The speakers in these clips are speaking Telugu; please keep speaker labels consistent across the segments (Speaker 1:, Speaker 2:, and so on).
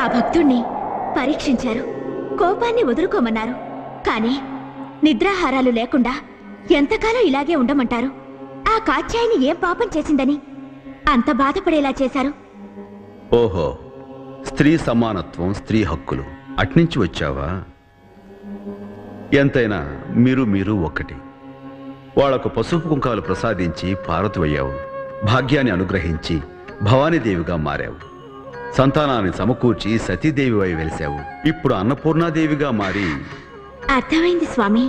Speaker 1: ఆ భక్తుణ్ణి పరీక్షించారు. కోపాన్ని వదులుకోమన్నారు. కానీ నిద్రాహారాలు లేకుండా ఎంతకాలం ఇలాగే ఉండమంటారు? ఆ కాత్యాయిని ఏం పాపం చేసిందని అంత బాధపడేలా చేశారు?
Speaker 2: ఓహో స్త్రీ సమానత్వం స్త్రీ హక్కులు అట్నుంచి వచ్చావా? ఎంతైనా మీరు మీరు ఒక్కటి. వాళ్ళకు పసుపు కుంకాలు ప్రసాదించి పార్వతివయ్యావు భాగ్యాన్ని అనుగ్రహించి భవానీదేవిగా మారావు. సంతానాన్ని సమకూర్చి సతీదేవివై వెలిశావు. ఇప్పుడు అన్నపూర్ణాదేవిగా మారి
Speaker 1: అర్థమైంది స్వామి.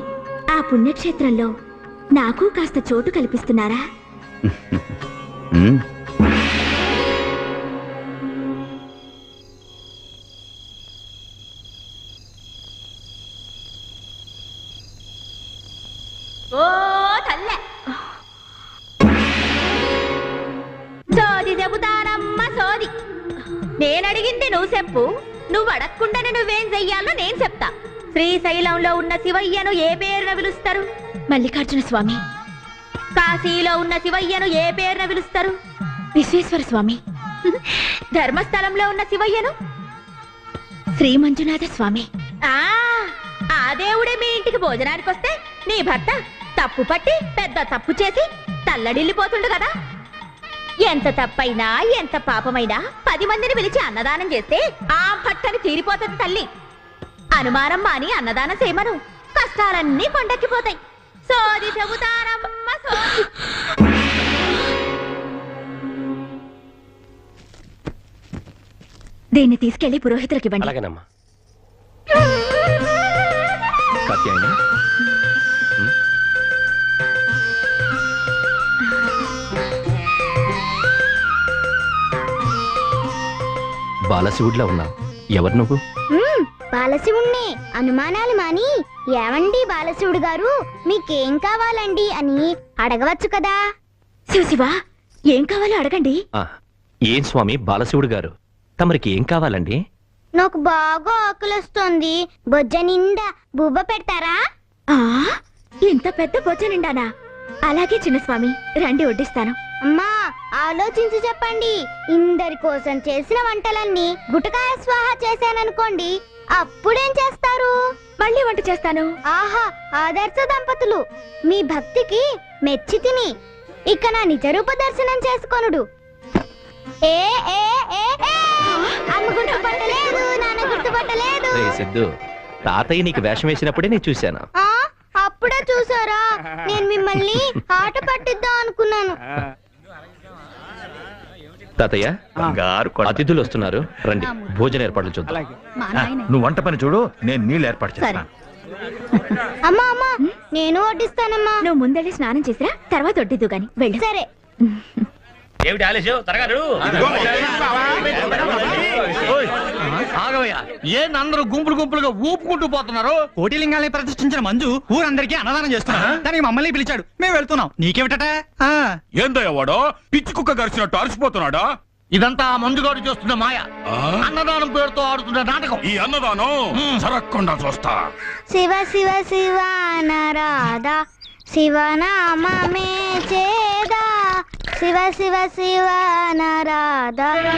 Speaker 1: ఆ పుణ్యక్షేత్రంలో నాకు కాస్త చోటు కల్పిస్తున్నారా?
Speaker 2: ఉమ్,
Speaker 1: ఓ నేనడిగింది నువ్వు చెప్పు. నువ్వు అడగకుండానే నువ్వేం చెయ్యాలో నేను చెప్తా. శ్రీశైలంలో ఉన్న శివయ్యను ఏ పేరున పిలుస్తారు? మల్లికార్జున స్వామి. కాశీలో ఉన్న శివయ్యను ఏ పేరున పిలుస్తారు? విశ్వేశ్వర స్వామి. ధర్మస్థలంలో ఉన్న శివయ్యను? శ్రీ మంజునాథ స్వామి. ఆ ఆ దేవుడే మీ ఇంటికి భోజనానికి వస్తే నీ భర్త తప్పు పట్టి పెద్ద తప్పు చేసి తల్లడిల్లిపోతుండు కదా. ఎంత తప్పైనా ఎంత పాపమైనా పది మందిని పిలిచి అన్నదానం చేస్తే ఆ భట్టని తీరిపోతుంది తల్లి. అనుమానం మాని అన్నదానం చేయమను. కష్టాలన్నీ కొండెక్కిపోతాయి. సోది చెబుతారమ్మ సోది. దీన్ని తీసుకెళ్ళి పురోహితులకి ఇవ్వండి.
Speaker 3: అలాగేనమ్మా. కాత్యాయని బాలశివుడిలా ఉన్నావు ఎవరు నువ్వు?
Speaker 4: బాలశివుణ్ణి. అనుమానాలు మాని. ఏమండి బాలశివుడు గారు? మీకేం కావాలండి అని అడగవచ్చు కదా?
Speaker 1: శివ ఏం కావాలో అడగండి.
Speaker 3: ఆ, ఏం స్వామి బాలశివుడు గారు? తమరికి ఏం కావాలండి?
Speaker 4: నాకు బాగా ఆకలిస్తోంది. బొజ్జ నిండా బువ్వ పెడతారా?
Speaker 1: ఆ ఇంత పెద్ద బొజ్జ నిండానా? అలాగే చిన్నస్వామి రండి వడ్డిస్తాను.
Speaker 4: అమ్మా ఆలోచించి చెప్పండి. ఇందరి కోసం చేసిన వంటలన్నీ గుటకాయ స్వాహ చేశాననుకోండి అప్పుడేం చేస్తారు?
Speaker 1: మళ్ళీ వంట చేస్తాను.
Speaker 4: ఆహా ఆదర్శ దంపతులు. మీ భక్తికి మెచ్చి తిని ఇక నా నిజరూప దర్శనం చేసుకొనుడు. ఏ ఏ ఏ ఏ! అమ్మ గుర్తుపట్టలేదు నాన్న గుర్తుపట్టలేదు
Speaker 3: రే సిద్ధు తాతయ్య నీకు వేషం వేసినప్పుడే నేను చూశాను.
Speaker 4: ఆ అప్పుడే చూసారా నేను మిమ్మల్ని ఆట పట్టిద్దాం అనుకున్నాను.
Speaker 3: తాతయ్య అతిథులు వస్తున్నారు. రండి. భోజన ఏర్పాట్లు చూద్దాం.
Speaker 5: నువ్వు వంట పని చూడు నేను నీళ్ళు ఏర్పాటు చేస్తాను.
Speaker 4: అమ్మా అమ్మా నేను వడ్డిస్తానమ్మా.
Speaker 1: నువ్వు ముందెళ్ళి స్నానం చేసిరా తర్వాత వడ్డిద్దు గాని. వెళ్ళు.
Speaker 4: సరే.
Speaker 6: ఏమిటి ఆలస్యం? త్వరగా
Speaker 5: ఆగవయ్యా ఏందరూ గుంపులు గుంపులుగా ఊపుకుంటూ పోతున్నారు?
Speaker 7: కోటిలింగాల్ని ప్రతిష్ఠించిన మంజు ఊరందరికీ అన్నదానం చేస్తున్నారు దానికి మమ్మల్ని పిలిచాడు. మేము వెళ్తున్నాం. నీకేమిటట? ఆ,
Speaker 8: ఏందయ్య వాడు? పిచ్చి కుక్క గరిచినట్టు అలసిపోతున్నాడా?
Speaker 5: ఇదంతా ఆ మంజుగాడు చేస్తున్న మాయ. అన్నదానం పేరుతో ఆడుతున్న నాటకం.
Speaker 8: ఈ అన్నదానం జరగకుండా చూస్తా.
Speaker 4: శివ శివ శివ నరాధా. శివనామే చేదా. శివ శివ శివ నరాధా.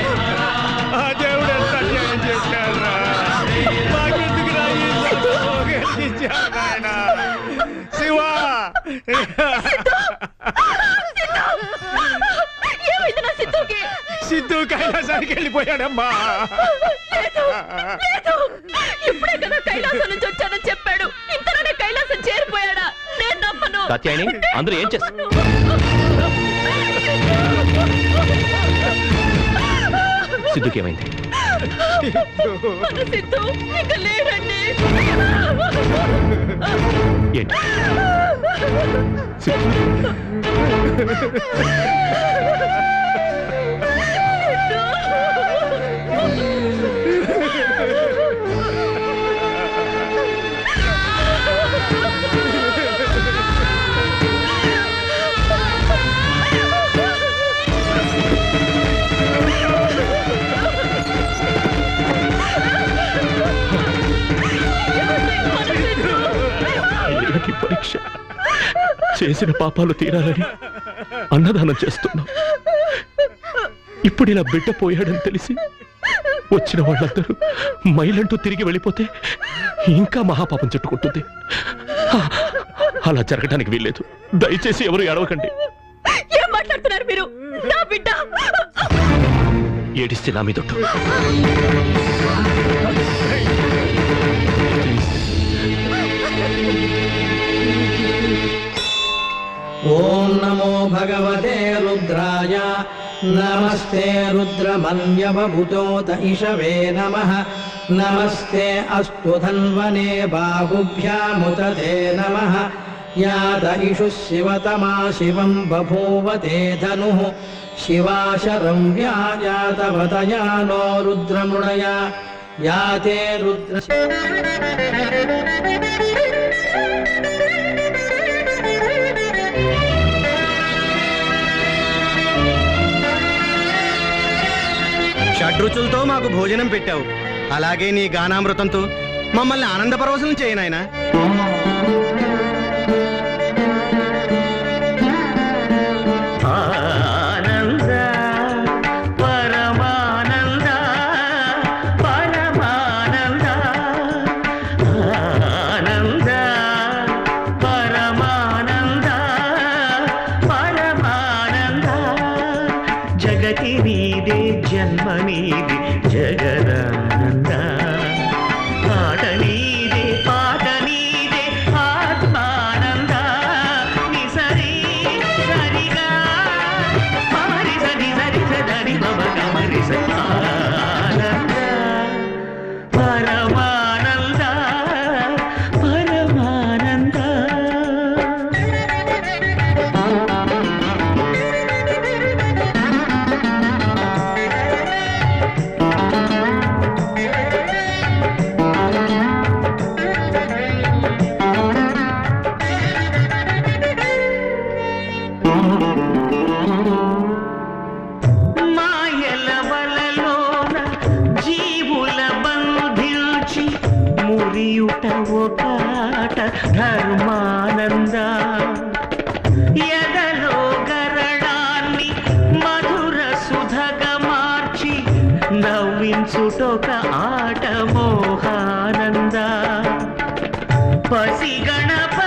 Speaker 4: అమ్మా
Speaker 1: ఏమైంది నా సిద్ధుకి
Speaker 8: సిద్ధు కైలాసానికి వెళ్ళిపోయాడమ్మా
Speaker 1: లేదు ఇప్పుడే కదా కైలాసం నుంచి వచ్చానని చెప్పాడు ఇంతలోనే కైలాసం చేరిపోయాడా నేను నమ్మను
Speaker 3: కాత్యాయని అందరూ ఏం చేస్తారు సిద్ధుకి ఏమైంది
Speaker 1: సిద్ధు ఇక లేడండి
Speaker 3: ఏంటి? చేసిన పాపాలు తీరాలని అన్నదానం చేస్తున్నాం. ఇప్పుడు ఇలా బిడ్డ పోయాడని తెలిసి వచ్చిన వాళ్ళందరూ మైలంటూ తిరిగి వెళ్ళిపోతే ఇంకా మహాపాపం చుట్టుకుంటుంది అలా జరగడానికి వీల్లేదు. దయచేసి ఎవరు ఏడవకండి.
Speaker 1: ఏం మాట్లాడుతున్నారు మీరు? నా బిడ్డ!
Speaker 3: ఏడిస్తే నా మీదొట్టు
Speaker 9: ॐ नमो भगवते रुद्राय। नमस्ते रुद्रमन्यवभुतोत इषवे नमः। नमस्ते अस्तु धन्वने बाहुभ्यामुतते नमः। या इषु शिवतमा शिवम् बभूवते धनुः। शिवा शरं व्यायातवतया नो रुद्रमृणया। याते रुद्र
Speaker 10: షడ్రుచులతో మాకు భోజనం పెట్టావు. అలాగే నీ గానామృతంతో మమ్మల్ని ఆనందపరవశం
Speaker 9: చేయనాయనా நீதி మురియుట ఒకట ధర్మానంద. ఎదలో గరడాన్ని మధుర సుధగా మార్చి నవ్వించుటొక ఆట మోహానంద. పసి
Speaker 11: గణప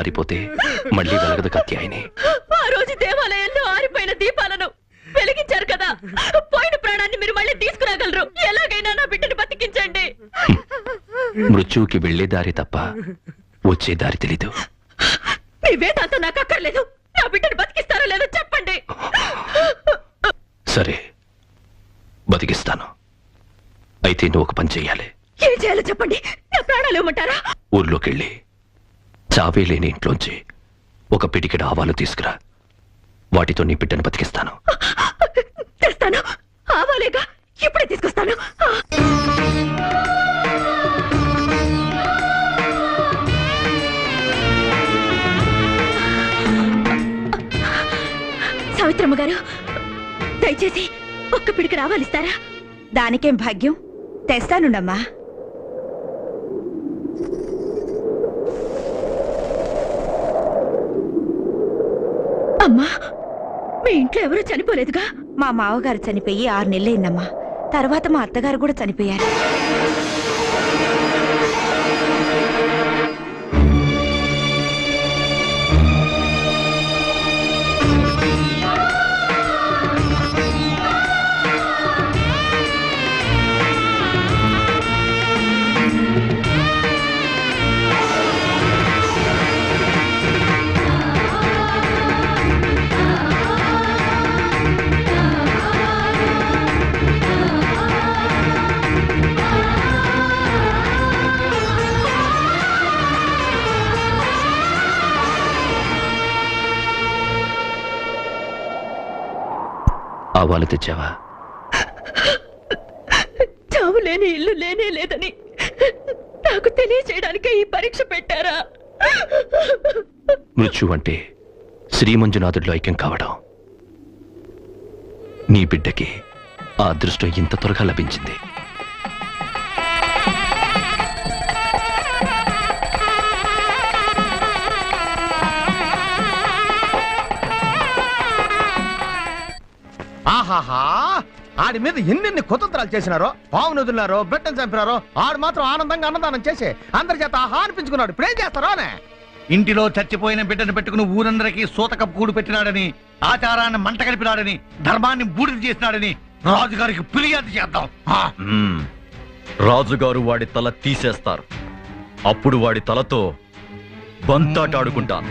Speaker 3: ఆరిపోతే మళ్ళీ వెలగదు కత్యాయిని.
Speaker 1: ఆ రోజు దేవాలయంలో ఆరిపోయిన దీపాలను వెలిగించారు కదా. పోయిన ప్రాణాన్ని మీరు మళ్ళీ తీసుకురాగలరు. ఎలాగైనా నా బిడ్డను బతికించండి.
Speaker 3: మృత్యువుకి వెళ్ళే దారి తప్ప వచ్చే దారి తెలీదు.
Speaker 1: మీ వేదాంతో నాకు అక్కర్లేదు. నా బిడ్డను బతికిస్తారో లేదో చెప్పండి.
Speaker 3: సరే బతికిస్తాను. అయితే నువ్వు ఒక పని చెయ్యాలి.
Speaker 1: ఏం చేయాలో చెప్పండి. నా ప్రాణాలు ఇవ్వమంటారా?
Speaker 3: ఊర్లోకెళ్ళి చావే లేని ఇంట్లోంచి ఒక పిడికెడు ఆవాలు తీసుకురా. వాటితో నీ బిడ్డను బతికిస్తాను.
Speaker 1: తెస్తాను. ఆవాలేగా ఇప్పుడే తీసుకొస్తాను. సావిత్రమ్మ గారు దయచేసి ఒక్క పిడికి రావాలిస్తారా
Speaker 12: దానికేం భాగ్యం? తెస్తానుండమ్మా.
Speaker 1: మీ ఇంట్లో ఎవరూ చనిపోలేదుగా?
Speaker 12: మా మావగారు చనిపోయి ఆరు నెలలైందమ్మా. తర్వాత మా అత్తగారు కూడా చనిపోయారు.
Speaker 3: ఆవాలు తెచ్చావా?
Speaker 1: చావు లేని ఇల్లు లేనే లేదని నాకు తెలియచేయడానికే ఈ పరీక్ష పెట్టారా?
Speaker 3: మృత్యు అంటే శ్రీమంజునాథుడిలో ఐక్యం కావడం నీ బిడ్డకి ఆ అదృష్టం ఇంత త్వరగా లభించింది.
Speaker 5: ఆహాహా! ఆడి మీద ఎన్నెన్ని కుతంత్రాలు చేసినారో పావును వదిలినారో బిడ్డను చంపినారో ఆడు మాత్రం ఆనందంగా అన్నదానం చేసి అందరి చేత ఆహా అనిపించుకున్నాడు. ఇప్పుడేం చేస్తారో అనే ఇంటిలో చచ్చిపోయిన బిడ్డను పెట్టుకుని ఊరందరికీ సూతక కూడు పెట్టినాడని ఆచారాన్ని మంట కలిపినాడని ధర్మాన్ని బూడిద చేసినాడని రాజుగారికి ఫిర్యాదు చేద్దాం. ఆ.
Speaker 2: రాజుగారు వాడి తల తీసేస్తారు. అప్పుడు వాడి తలతో బంతాట ఆడుకుంటాను